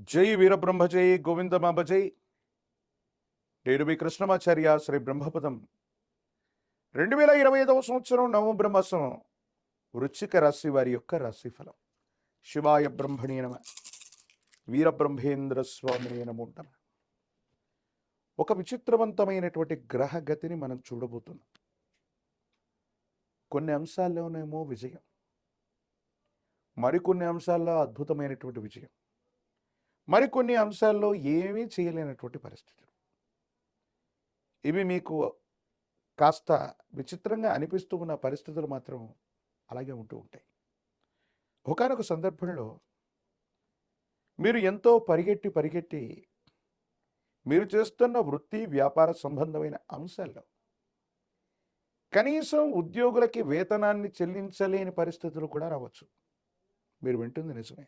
జై వీరబ్రహ్మజై జై నేను మీ కృష్ణమాచార్య శ్రీ బ్రహ్మపదం. రెండు వేల ఇరవై ఐదవ సంవత్సరం నవంబర్ మాసం వృచ్చిక రాశి వారి యొక్క రాశిఫలం. శివాయ బ్రహ్మణే నమ. వీరబ్రహ్మేంద్ర స్వామి నమో నమ. ఒక విచిత్రవంతమైనటువంటి గ్రహ గతిని మనం చూడబోతున్నాం. కొన్ని అంశాల్లోనేమో విజయం. మరికొన్ని అంశాల్లో అద్భుతమైనటువంటి విజయం. మరికొన్ని అంశాల్లో ఏమీ చేయలేనటువంటి పరిస్థితులు. ఇవి మీకు కాస్త విచిత్రంగా అనిపిస్తూ ఉన్న పరిస్థితులు మాత్రం అలాగే ఉంటూ ఉంటాయి. ఒకనొక సందర్భంలో మీరు ఎంతో పరిగెట్టి పరిగెట్టి మీరు చేస్తున్న వృత్తి వ్యాపార సంబంధమైన అంశాల్లో కనీసం ఉద్యోగులకి వేతనాన్ని చెల్లించలేని పరిస్థితులు కూడా రావచ్చు. మీరు వింటుంది నిజమే.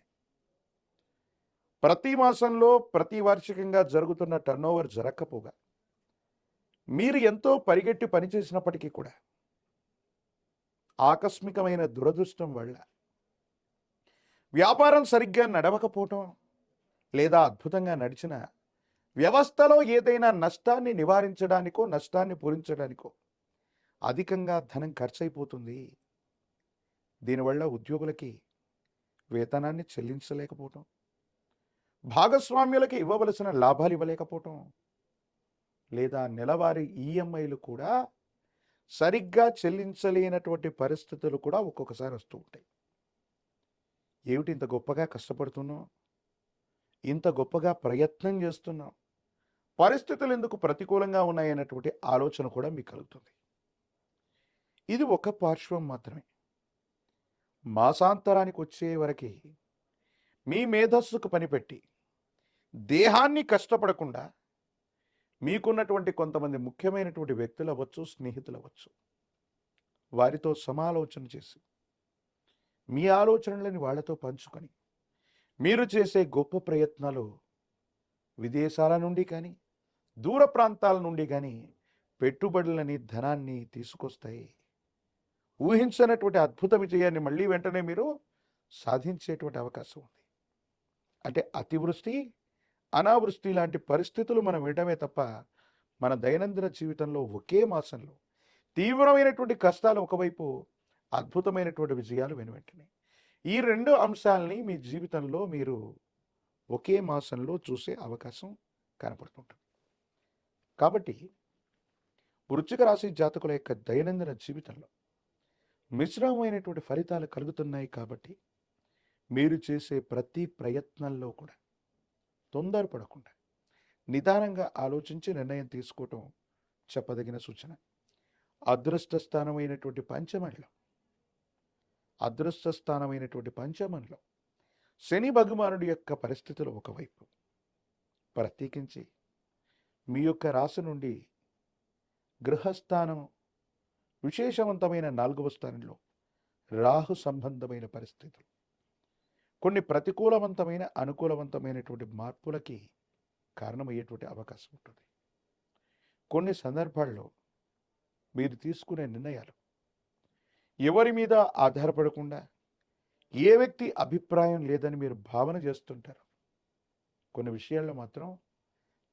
ప్రతి మాసంలో ప్రతి వార్షికంగా జరుగుతున్న టర్నోవర్ జరగకపోగా మీరు ఎంతో పరిగెట్టి పనిచేసినప్పటికీ కూడా ఆకస్మికమైన దురదృష్టం వల్ల వ్యాపారం సరిగ్గా నడవకపోవటం లేదా అద్భుతంగా నడిచిన వ్యవస్థలో ఏదైనా నష్టాన్ని నివారించడానికో నష్టాన్ని పూరించడానికో అధికంగా ధనం ఖర్చయిపోతుంది. దీనివల్ల ఉద్యోగులకి వేతనాన్ని చెల్లించలేకపోవటం. భాగస్వామ్యులకి ఇవ్వవలసిన లాభాలు ఇవ్వలేకపోవటం. లేదా నెలవారీ ఈఎంఐలు కూడా సరిగ్గా చెల్లించలేనటువంటి పరిస్థితులు కూడా ఒక్కొక్కసారి వస్తూ ఉంటాయి. ఏమిటి ఇంత గొప్పగా కష్టపడుతున్నాం? ఇంత గొప్పగా ప్రయత్నం చేస్తున్నాం? పరిస్థితులు ఎందుకు ప్రతికూలంగా ఉన్నాయన్నటువంటి ఆలోచన కూడా మీకు కలుగుతుంది. ఇది ఒక పార్శ్వం మాత్రమే. మాసాంతరానికి వచ్చే వరకు మీ మేధస్సుకు పనిపెట్టి దేహాన్ని కష్టపడకుండా మీకున్నటువంటి కొంతమంది ముఖ్యమైనటువంటి వ్యక్తులు అవ్వచ్చు స్నేహితులు అవ్వచ్చు. వారితో సమాలోచన చేసి మీ ఆలోచనలని వాళ్ళతో పంచుకొని మీరు చేసే గొప్ప ప్రయత్నాలు విదేశాల నుండి కానీ దూర ప్రాంతాల నుండి కానీ పెట్టుబడులని ధనాన్ని తీసుకొస్తాయి. ఊహించనటువంటి అద్భుత విజయాన్ని మళ్ళీ వెంటనే మీరు సాధించేటువంటి అవకాశం ఉంది. అంటే అతివృష్టి అనావృష్టి లాంటి పరిస్థితులు మనం వినడమే తప్ప మన దైనందిన జీవితంలో ఒకే మాసంలో తీవ్రమైనటువంటి కష్టాలు ఒకవైపు అద్భుతమైనటువంటి విజయాలు వెనువెంటనే. ఈ రెండు అంశాలని మీ జీవితంలో మీరు ఒకే మాసంలో చూసే అవకాశం కనపడుతుంటుంది. కాబట్టి వృచ్చిక రాశి జాతకుల యొక్క దైనందిన జీవితంలో మిశ్రమమైనటువంటి ఫలితాలు కలుగుతున్నాయి కాబట్టి మీరు చేసే ప్రతి ప్రయత్నంలో కూడా తొందరపడకుండా నిదానంగా ఆలోచించి నిర్ణయం తీసుకోవటం చెప్పదగిన సూచన. అదృష్ట స్థానమైనటువంటి పంచమంలో అదృష్ట స్థానమైనటువంటి పంచమంలో శని భగవానుడి యొక్క పరిస్థితులు ఒకవైపు. ప్రత్యేకించి మీ యొక్క రాశి నుండి గృహస్థానం విశేషవంతమైన నాలుగవ స్థానంలో రాహు సంబంధమైన పరిస్థితులు. కొన్ని ప్రతికూలవంతమైన అనుకూలవంతమైనటువంటి మార్పులకి కారణమయ్యేటువంటి అవకాశం ఉంటుంది. కొన్ని సందర్భాల్లో మీరు తీసుకునే నిర్ణయాలు ఎవరి మీద ఆధారపడకుండా ఏ వ్యక్తి అభిప్రాయం లేదని మీరు భావన చేస్తుంటారు కొన్ని విషయాల్లో మాత్రం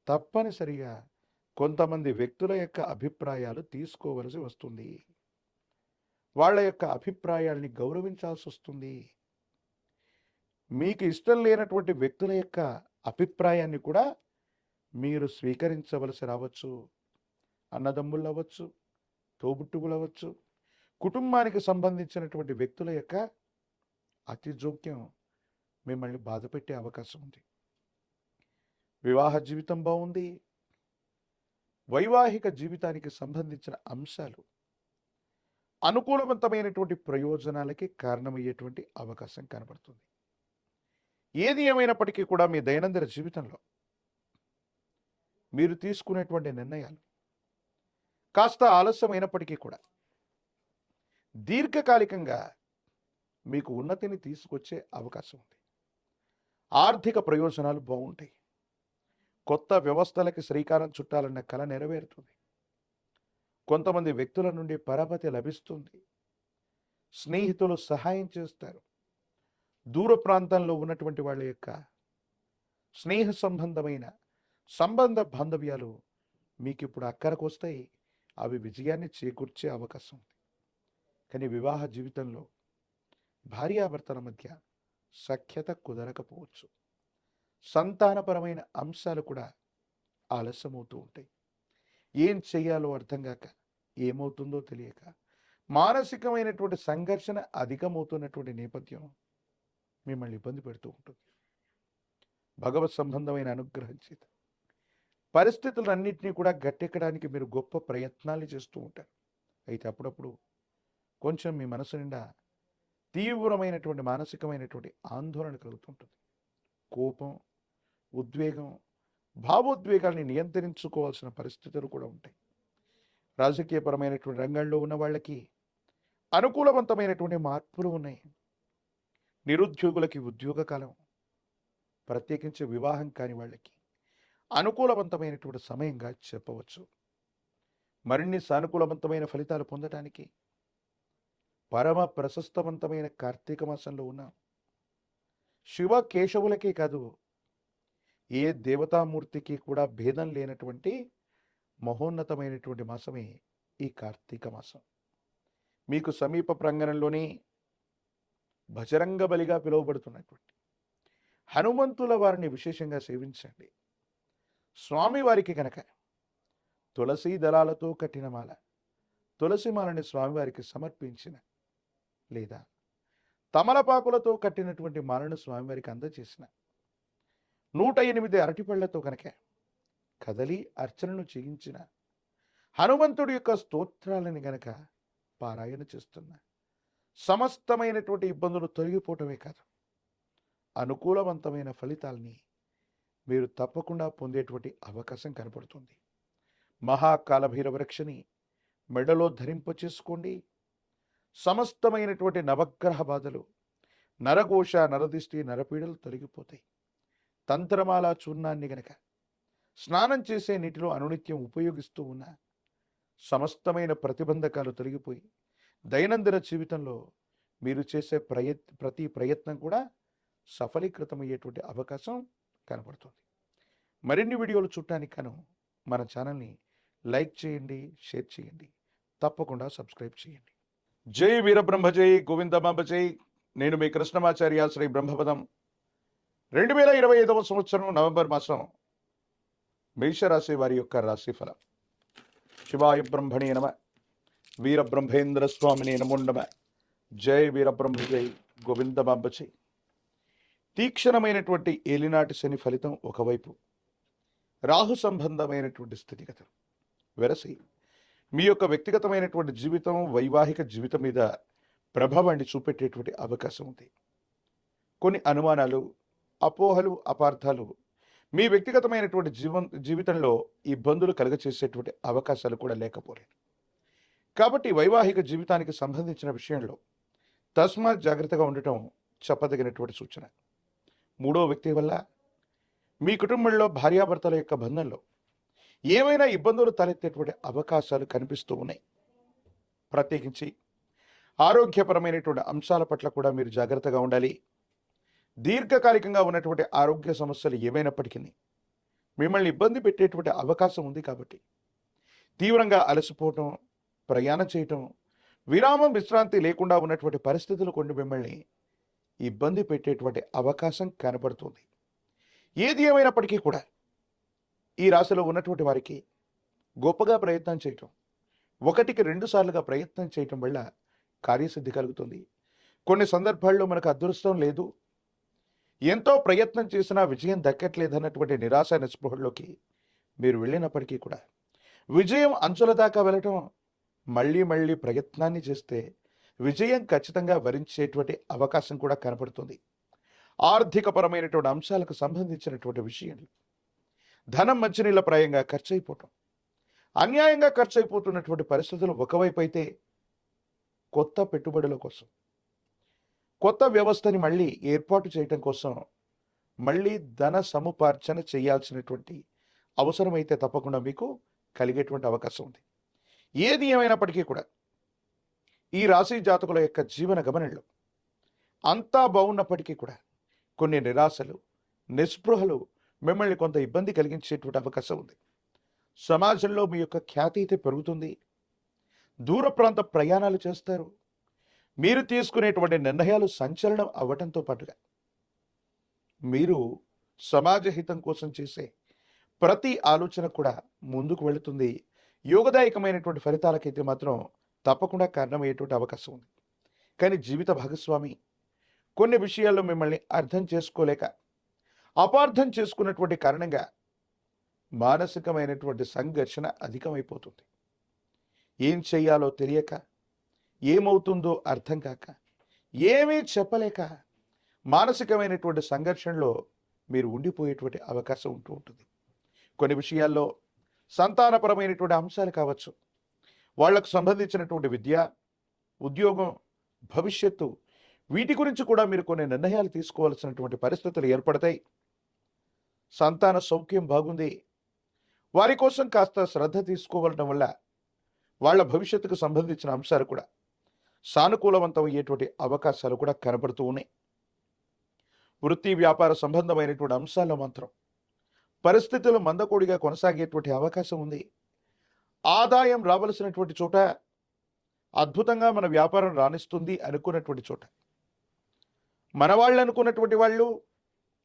తప్పనిసరిగా కొంతమంది వ్యక్తుల యొక్క అభిప్రాయాలు తీసుకోవలసి వస్తుంది. వాళ్ళ యొక్క అభిప్రాయాల్ని గౌరవించాల్సి వస్తుంది. మీకు ఇష్టం లేనటువంటి వ్యక్తుల యొక్క అభిప్రాయాన్ని కూడా మీరు స్వీకరించవలసి రావచ్చు. అన్నదమ్ములు అవ్వచ్చు తోబుట్టువులు అవ్వచ్చు కుటుంబానికి సంబంధించినటువంటి వ్యక్తుల యొక్క అతి జోక్యం మిమ్మల్ని బాధపెట్టే అవకాశం ఉంది. వివాహ జీవితం బాగుంది. వైవాహిక జీవితానికి సంబంధించిన అంశాలు అనుకూలవంతమైనటువంటి ప్రయోజనాలకి కారణమయ్యేటువంటి అవకాశం కనబడుతుంది. ఏది ఏమైనప్పటికీ కూడా మీ దైనందిన జీవితంలో మీరు తీసుకునేటువంటి నిర్ణయాలు కాస్త ఆలస్యమైనప్పటికీ కూడా దీర్ఘకాలికంగా మీకు ఉన్నతిని తీసుకొచ్చే అవకాశం ఉంది. ఆర్థిక ప్రయోజనాలు బాగుంటాయి. కొత్త వ్యవస్థలకి శ్రీకారం చుట్టాలన్న కళ నెరవేరుతుంది. కొంతమంది వ్యక్తుల నుండి పరపతి లభిస్తుంది. స్నేహితులు సహాయం చేస్తారు. దూర ప్రాంతంలో ఉన్నటువంటి వాళ్ళ యొక్క స్నేహ సంబంధమైన సంబంధ బాంధవ్యాలు మీకు ఇప్పుడు అక్కరకు వస్తాయి. అవి విజయాన్ని చేకూర్చే అవకాశం ఉంది. కానీ వివాహ జీవితంలో భార్యాభర్తల మధ్య సఖ్యత కుదరకపోవచ్చు. సంతానపరమైన అంశాలు కూడా ఆలస్యమవుతూ ఉంటాయి. ఏం చేయాలో అర్థం కాక ఏమవుతుందో తెలియక మానసికమైనటువంటి సంఘర్షణ అధికమవుతున్నటువంటి నేపథ్యం మిమ్మల్ని ఇబ్బంది పెడుతూ ఉంటుంది. భగవత్ సంబంధమైన అనుగ్రహం చేత. పరిస్థితులన్నింటినీ కూడా గట్టెక్కడానికి మీరు గొప్ప ప్రయత్నాలు చేస్తూ ఉంటారు. అయితే అప్పుడప్పుడు కొంచెం మీ మనసు నిండా తీవ్రమైనటువంటి మానసికమైనటువంటి ఆందోళన కలుగుతుంటుంది కోపం ఉద్వేగం భావోద్వేగాల్ని నియంత్రించుకోవాల్సిన పరిస్థితులు కూడా ఉంటాయి. రాజకీయపరమైనటువంటి రంగంలో ఉన్న వాళ్ళకి అనుకూలవంతమైనటువంటి మార్పులు ఉన్నాయి. నిరుద్యోగులకి ఉద్యోగ కాలం ప్రత్యేకించి వివాహం కాని వాళ్ళకి అనుకూలవంతమైనటువంటి సమయంగా చెప్పవచ్చు. మరిన్ని సానుకూలవంతమైన ఫలితాలు పొందటానికి పరమ ప్రశస్తవంతమైన కార్తీక మాసంలో ఉన్నాం శివ కేశవులకే కాదు ఏ దేవతామూర్తికి కూడా భేదం లేనటువంటి మహోన్నతమైనటువంటి మాసమే ఈ కార్తీక మాసం. మీకు సమీప ప్రాంగణంలోని భజరంగ బలిగా పిలువబడుతున్నటువంటి. హనుమంతుల వారిని విశేషంగా సేవించండి. స్వామివారికి కనుక తులసి దళాలతో కట్టిన మాల తులసి మాలని స్వామివారికి సమర్పించిన లేదా తమలపాకులతో కట్టినటువంటి మాలను స్వామివారికి అందజేసిన నూట ఎనిమిది అరటిపళ్ళతో కనుక కదలి అర్చనను చేయించిన హనుమంతుడి యొక్క స్తోత్రాలని గనక పారాయణ చేస్తున్న సమస్తమైనటువంటి ఇబ్బందులు తొలగిపోవటమే కాదు. అనుకూలవంతమైన ఫలితాల్ని మీరు తప్పకుండా పొందేటువంటి అవకాశం కనపడుతుంది. మహాకాలభైరవ రక్షని మెడలో ధరింపచేసుకోండి సమస్తమైనటువంటి నవగ్రహ బాధలు నరఘోష నరదిష్టి నరపీడలు తొలగిపోతాయి. తంత్రమాల చూర్ణాన్ని గనక స్నానం చేసే నీటిలో అనునిత్యం ఉపయోగిస్తూ ఉన్న సమస్తమైన ప్రతిబంధకాలు తొలగిపోయి దైనందిన జీవితంలో మీరు చేసే ప్రయత్ ప్రతి ప్రయత్నం కూడా సఫలీకృతమయ్యేటువంటి అవకాశం కనపడుతుంది మరిన్ని వీడియోలు చూడటానికి కాను మన ఛానల్ని లైక్ చేయండి షేర్ చేయండి తప్పకుండా సబ్స్క్రైబ్ చేయండి. జై వీరబ్రహ్మ జై గోవిందమాంబ జై. నేను మీ కృష్ణమాచార్య శ్రీ బ్రహ్మపదం. రెండు వేల ఇరవై ఐదవ సంవత్సరం నవంబర్ మాసం మేషరాశి వారి యొక్క రాశిఫలం. శివాయ బ్రహ్మణి నమ. వీరబ్రహ్మేంద్ర స్వామిని నమో జై వీరబ్రహ్మ జై గోవిందమాంబచి తీక్షణమైనటువంటి ఏలినాటి శని ఫలితం ఒకవైపు రాహు సంబంధమైనటువంటి స్థితిగతులు వెరసి మీ యొక్క వ్యక్తిగతమైనటువంటి జీవితం వైవాహిక జీవితం మీద ప్రభావాన్ని చూపెట్టేటువంటి అవకాశం ఉంది. కొన్ని అనుమానాలు అపోహలు అపార్థాలు మీ వ్యక్తిగతమైనటువంటి జీవం జీవితంలో ఇబ్బందులు కలుగచేసేటువంటి అవకాశాలు కూడా లేకపోలేదు. కాబట్టి వైవాహిక జీవితానికి సంబంధించిన విషయంలో తస్మాత్ జాగ్రత్తగా ఉండటం చెప్పదగినటువంటి సూచన. మూడో వ్యక్తి వల్ల మీ కుటుంబంలో భార్యాభర్తల యొక్క బంధంలో ఏమైనా ఇబ్బందులు తలెత్తేటువంటి అవకాశాలు కనిపిస్తూ ఉన్నాయి? ప్రత్యేకించి ఆరోగ్యపరమైనటువంటి అంశాల పట్ల కూడా మీరు జాగ్రత్తగా ఉండాలి. దీర్ఘకాలికంగా ఉన్నటువంటి ఆరోగ్య సమస్యలు ఏమైనప్పటికీ మిమ్మల్ని ఇబ్బంది పెట్టేటువంటి అవకాశం ఉంది కాబట్టి తీవ్రంగా అలసిపోవటం ప్రయాణం చేయటం విరామం విశ్రాంతి లేకుండా ఉన్నటువంటి పరిస్థితులు కొన్ని మిమ్మల్ని ఇబ్బంది పెట్టేటువంటి అవకాశం కనబడుతుంది. ఏది ఏమైనప్పటికీ కూడా ఈ రాశిలో ఉన్నటువంటి వారికి గొప్పగా ప్రయత్నం చేయటం ఒకటికి రెండు సార్లుగా ప్రయత్నం చేయటం వల్ల కార్యసిద్ధి కలుగుతుంది. కొన్ని సందర్భాల్లో మనకు అదృష్టం లేదు. ఎంతో ప్రయత్నం చేసినా విజయం దక్కట్లేదన్నటువంటి నిరాశ నిస్పృహల్లోకి మీరు వెళ్ళినప్పటికీ కూడా విజయం అంచుల దాకా వెళ్ళటం మళ్ళీ మళ్ళీ ప్రయత్నాన్ని చేస్తే విజయం ఖచ్చితంగా వరించేటువంటి అవకాశం కూడా కనపడుతుంది. ఆర్థికపరమైనటువంటి అంశాలకు సంబంధించినటువంటి విషయాలు ధనం మంచినీళ్ళ ప్రాయంగా ఖర్చు అయిపోవటం అన్యాయంగా ఖర్చు అయిపోతున్నటువంటి పరిస్థితులు ఒకవైపు అయితే కొత్త పెట్టుబడుల కోసం కొత్త వ్యవస్థని మళ్ళీ ఏర్పాటు చేయటం కోసం మళ్ళీ ధన సముపార్జన చేయాల్సినటువంటి అవసరమైతే తప్పకుండా మీకు కలిగేటువంటి అవకాశం ఉంది. ఏది ఏమైనప్పటికీ కూడా ఈ రాశి జాతకుల యొక్క జీవన గమనంలో అంతా బాగున్నప్పటికీ కూడా కొన్ని నిరాశలు నిస్పృహలు మిమ్మల్ని కొంత ఇబ్బంది కలిగించేటువంటి అవకాశం ఉంది. సమాజంలో మీ యొక్క ఖ్యాతి అయితే పెరుగుతుంది. దూర ప్రాంత ప్రయాణాలు చేస్తారు. మీరు తీసుకునేటువంటి నిర్ణయాలు సంచలనం అవ్వటంతో పాటుగా మీరు సమాజ హితం కోసం చేసే ప్రతి ఆలోచన కూడా ముందుకు వెళుతుంది. యోగదాయకమైనటువంటి ఫలితాలకైతే మాత్రం తప్పకుండా కారణమయ్యేటువంటి అవకాశం ఉంది. కానీ జీవిత భాగస్వామి కొన్ని విషయాల్లో మిమ్మల్ని అర్థం చేసుకోలేక అపార్థం చేసుకున్నటువంటి కారణంగా మానసికమైనటువంటి సంఘర్షణ అధికమైపోతుంది. ఏం చెయ్యాలో తెలియక ఏమవుతుందో అర్థం కాక ఏమీ చెప్పలేక మానసికమైనటువంటి సంఘర్షణలో మీరు ఉండిపోయేటువంటి అవకాశం ఉంటూ ఉంటుంది. కొన్ని విషయాల్లో సంతానపరమైనటువంటి అంశాలు కావచ్చు. వాళ్ళకు సంబంధించినటువంటి విద్య ఉద్యోగం భవిష్యత్తు వీటి గురించి కూడా మీరు కొన్ని నిర్ణయాలు తీసుకోవాల్సినటువంటి పరిస్థితులు ఏర్పడతాయి. సంతాన సౌఖ్యం బాగుంది. వారి కోసం కాస్త శ్రద్ధ తీసుకోవడం వల్ల వాళ్ళ భవిష్యత్తుకు సంబంధించిన అంశాలు కూడా సానుకూలవంతం అయ్యేటువంటి అవకాశాలు కూడా కనబడుతూ ఉన్నాయి. వృత్తి వ్యాపార సంబంధమైనటువంటి అంశాల్లో మాత్రం పరిస్థితులు మందకోడిగా కొనసాగేటువంటి అవకాశం ఉంది. ఆదాయం రావలసినటువంటి చోట అద్భుతంగా మన వ్యాపారం రాణిస్తుంది అనుకున్నటువంటి చోట. మన వాళ్ళు అనుకున్నటువంటి వాళ్ళు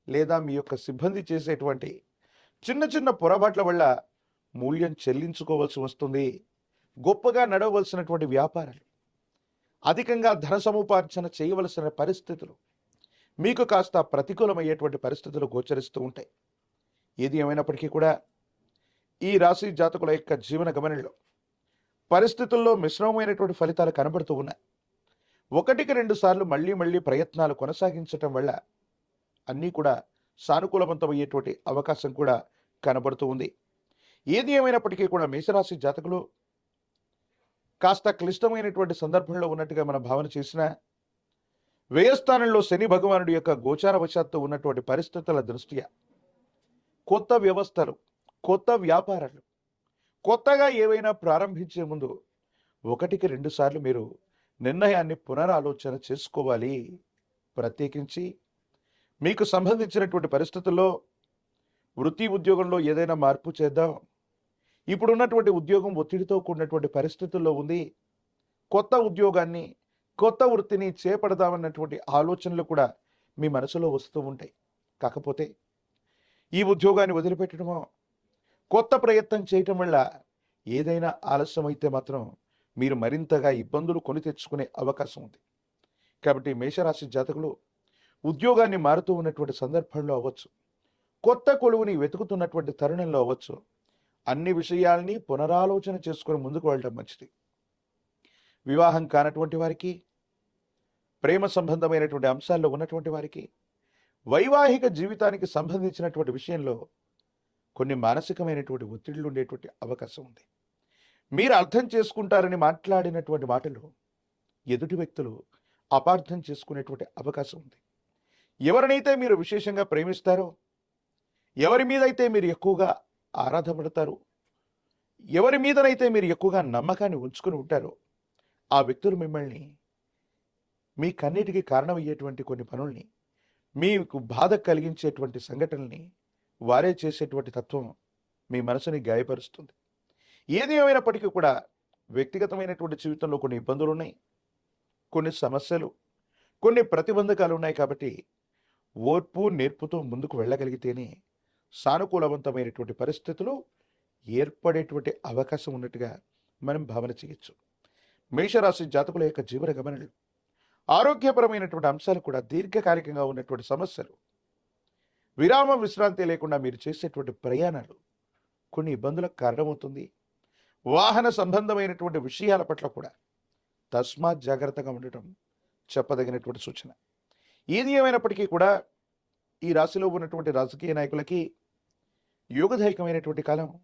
లేదా మీ యొక్క సిబ్బంది చేసేటువంటి చిన్న చిన్న పొరపాట్ల వల్ల మూల్యం చెల్లించుకోవాల్సి వస్తుంది. గొప్పగా నడవలసినటువంటి వ్యాపారాలు అధికంగా ధన సముపార్జన చేయవలసిన పరిస్థితులు మీకు కాస్త ప్రతికూలమయ్యేటువంటి పరిస్థితులు గోచరిస్తూ ఉంటాయి. ఏది ఏమైనప్పటికీ కూడా ఈ రాశి జాతకుల యొక్క జీవన గమనంలో పరిస్థితుల్లో మిశ్రమమైనటువంటి ఫలితాలు కనబడుతూ ఉన్నాయి. ఒకటికి రెండు సార్లు మళ్ళీ మళ్ళీ ప్రయత్నాలు కొనసాగించటం వల్ల అన్నీ కూడా సానుకూలవంతమయ్యేటువంటి అవకాశం కూడా కనబడుతూ ఉంది. ఏది ఏమైనప్పటికీ కూడా మేషరాశి జాతకులు కాస్త క్లిష్టమైనటువంటి సందర్భంలో ఉన్నట్టుగా మనం భావన చేసినా వ్యయస్థానంలో శని భగవానుడి యొక్క గోచారవశాత్తు ఉన్నటువంటి పరిస్థితుల దృష్ట్యా కొత్త వ్యవస్థలు కొత్త వ్యాపారాలు. కొత్తగా ఏవైనా ప్రారంభించే ముందు ఒకటికి రెండుసార్లు మీరు నిర్ణయాన్ని పునరాలోచన చేసుకోవాలి. ప్రత్యేకించి మీకు సంబంధించినటువంటి పరిస్థితుల్లో వృత్తి ఉద్యోగంలో ఏదైనా మార్పు చేద్దాం. ఇప్పుడున్నటువంటి ఉద్యోగం ఒత్తిడితో కూడినటువంటి పరిస్థితుల్లో ఉంది. కొత్త ఉద్యోగాన్ని కొత్త వృత్తిని చేపడదామన్నటువంటి ఆలోచనలు కూడా మీ మనసులో వస్తూ ఉంటాయి. కాకపోతే ఈ ఉద్యోగాన్ని వదిలిపెట్టడమో కొత్త ప్రయత్నం చేయటం వల్ల ఏదైనా ఆలస్యం అయితే మాత్రం మీరు మరింతగా ఇబ్బందులు కొని తెచ్చుకునే అవకాశం ఉంది. కాబట్టి మేషరాశి జాతకులు ఉద్యోగాన్ని మారుతూ ఉన్నటువంటి సందర్భంలో అవ్వచ్చు. కొత్త కొలువుని వెతుకుతున్నటువంటి తరుణంలో అవ్వచ్చు. అన్ని విషయాల్ని పునరాలోచన చేసుకుని ముందుకు వెళ్ళడం మంచిది. వివాహం కానటువంటి వారికి ప్రేమ సంబంధమైనటువంటి అంశాల్లో ఉన్నటువంటి వారికి వైవాహిక జీవితానికి సంబంధించినటువంటి విషయంలో కొన్ని మానసికమైనటువంటి ఒత్తిళ్ళు ఉండేటువంటి అవకాశం ఉంది. మీరు అర్థం చేసుకుంటారని మాట్లాడినటువంటి మాటలు ఎదుటి వ్యక్తులు అపార్థం చేసుకునేటువంటి అవకాశం ఉంది. ఎవరినైతే మీరు విశేషంగా ప్రేమిస్తారో ఎవరి మీదైతే మీరు ఎక్కువగా ఆరాధపడతారు ఎవరి మీదనైతే మీరు ఎక్కువగా నమ్మకాన్ని ఉంచుకుని ఉంటారో ఆ వ్యక్తులు మిమ్మల్ని మీ కన్నిటికి కారణమయ్యేటువంటి కొన్ని పనుల్ని మీకు బాధ కలిగించేటువంటి సంఘటనల్ని వారే చేసేటువంటి తత్వం మీ మనసుని గాయపరుస్తుంది. ఏది ఏమైనప్పటికీ కూడా వ్యక్తిగతమైనటువంటి జీవితంలో కొన్ని ఇబ్బందులు ఉన్నాయి కొన్ని సమస్యలు కొన్ని ప్రతిబంధకాలు ఉన్నాయి కాబట్టి ఓర్పు నేర్పుతో ముందుకు వెళ్ళగలిగితేనే సానుకూలవంతమైనటువంటి పరిస్థితులు ఏర్పడేటువంటి అవకాశం ఉన్నట్టుగా మనం భావన చేయొచ్చు. మేషరాశి జాతకుల యొక్క జీవన గమనలు ఆరోగ్యపరమైనటువంటి అంశాలు కూడా దీర్ఘకాలికంగా ఉన్నటువంటి సమస్యలు. విరామ విశ్రాంతి లేకుండా మీరు చేసేటువంటి ప్రయాణాలు కొన్ని ఇబ్బందులకు కారణమవుతుంది. వాహన సంబంధమైనటువంటి విషయాల పట్ల కూడా తస్మాత్ జాగ్రత్తగా ఉండటం చెప్పదగినటువంటి సూచన. ఏది ఏమైనప్పటికీ కూడా ఈ రాశిలో ఉన్నటువంటి రాజకీయ నాయకులకి యోగదాయకమైనటువంటి కాలం.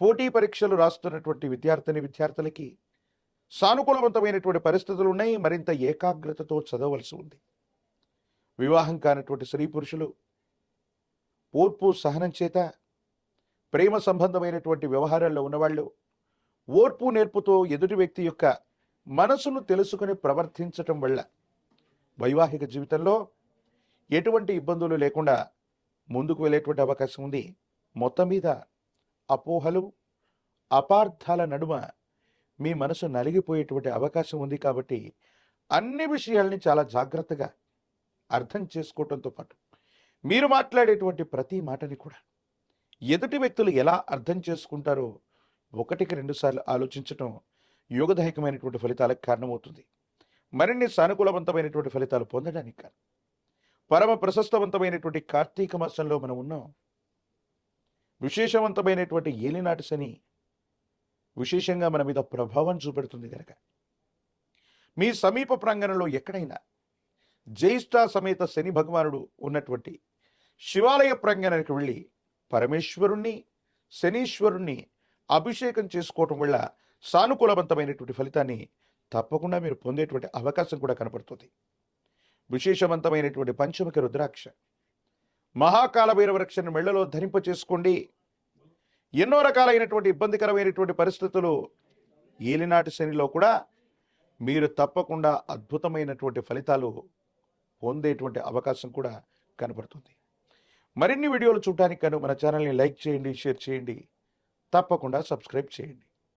పోటీ పరీక్షలు రాస్తున్నటువంటి విద్యార్థిని విద్యార్థులకి సానుకూలవంతమైనటువంటి పరిస్థితులు ఉన్నాయి మరింత ఏకాగ్రతతో చదవలసి ఉంది. వివాహం కానటువంటి స్త్రీ పురుషులు ఓర్పు సహనం చేత ప్రేమ సంబంధమైనటువంటి వ్యవహారాల్లో ఉన్నవాళ్ళు ఓర్పు నేర్పుతో ఎదుటి వ్యక్తి యొక్క మనసును తెలుసుకుని ప్రవర్తించటం వల్ల వైవాహిక జీవితంలో ఎటువంటి ఇబ్బందులు లేకుండా ముందుకు వెళ్ళేటువంటి అవకాశం ఉంది. మొత్తం మీద అపోహలు అపార్థాల నడుమ మీ మనసు నలిగిపోయేటువంటి అవకాశం ఉంది కాబట్టి అన్ని విషయాల్ని చాలా జాగ్రత్తగా అర్థం చేసుకోవటంతో పాటు మీరు మాట్లాడేటువంటి ప్రతి మాటని కూడా ఎదుటి వ్యక్తులు ఎలా అర్థం చేసుకుంటారో ఒకటికి రెండుసార్లు ఆలోచించటం యోగదాయకమైనటువంటి ఫలితాలకు కారణమవుతుంది. మరిన్ని సానుకూలవంతమైనటువంటి ఫలితాలు పొందడానికి కాదు పరమ ప్రశస్తవంతమైనటువంటి కార్తీక మాసంలో మనం ఉన్నాం. విశేషవంతమైనటువంటి ఏలినాటి శని విశేషంగా మన మీద ప్రభావం చూపెడుతుంది కనుక మీ సమీప ప్రాంగణంలో ఎక్కడైనా జ్యేష్ఠ సమేత శని భగవానుడు ఉన్నటువంటి శివాలయ ప్రాంగణానికి వెళ్ళి పరమేశ్వరుణ్ణి శనీశ్వరుణ్ణి అభిషేకం చేసుకోవటం వల్ల సానుకూలవంతమైనటువంటి ఫలితాన్ని తప్పకుండా మీరు పొందేటువంటి అవకాశం కూడా కనపడుతుంది. విశేషవంతమైనటువంటి పంచముఖ రుద్రాక్ష. మహాకాల భైరవ రక్షణ మెళ్ళలో ధరింప చేసుకోండి ఎన్నో రకాలైనటువంటి ఇబ్బందికరమైనటువంటి పరిస్థితులు ఏలినాటి శనిలో కూడా మీరు తప్పకుండా అద్భుతమైనటువంటి ఫలితాలు పొందేటువంటి అవకాశం కూడా కనబడుతుంది. మరిన్ని వీడియోలు చూడడానికి కను మన ఛానల్ని లైక్ చేయండి షేర్ చేయండి. తప్పకుండా సబ్స్క్రైబ్ చేయండి.